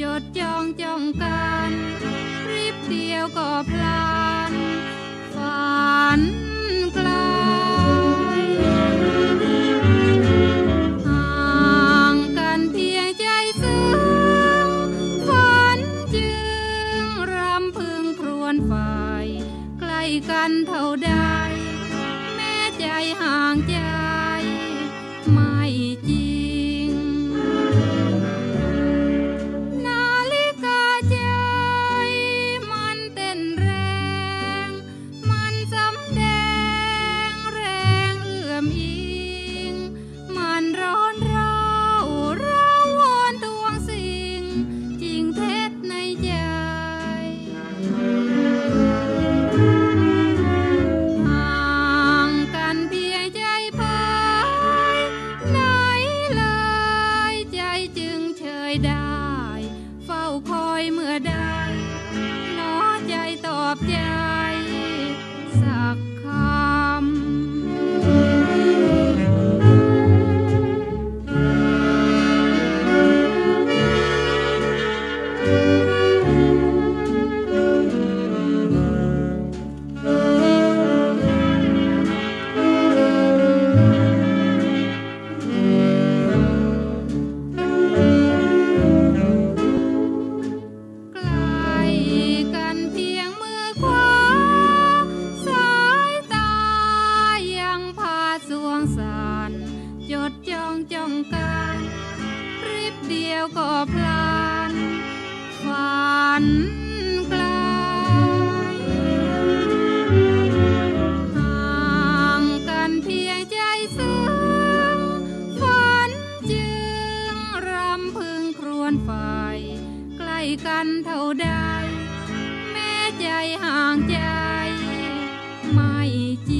จดจ้องจ้องกันริบเดียวก็พลัน ฝ่าย ใกล้กันเท่าใด แม้ใจห่างใจ ยได้ เฝ้าคอยเมื่อใดน้อใจตอบใจ สวงสานจดจ้องจ้องกันริบเดียวก็พลันฝันไกลห่างกันเพียงใจซึ้งฝันจึงรำพึงครวญฝ่ายใกล้กันเท่าใดแม้ใจห่างใจไม่จริง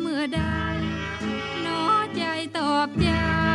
เมื่อใดน้อใจตอบยา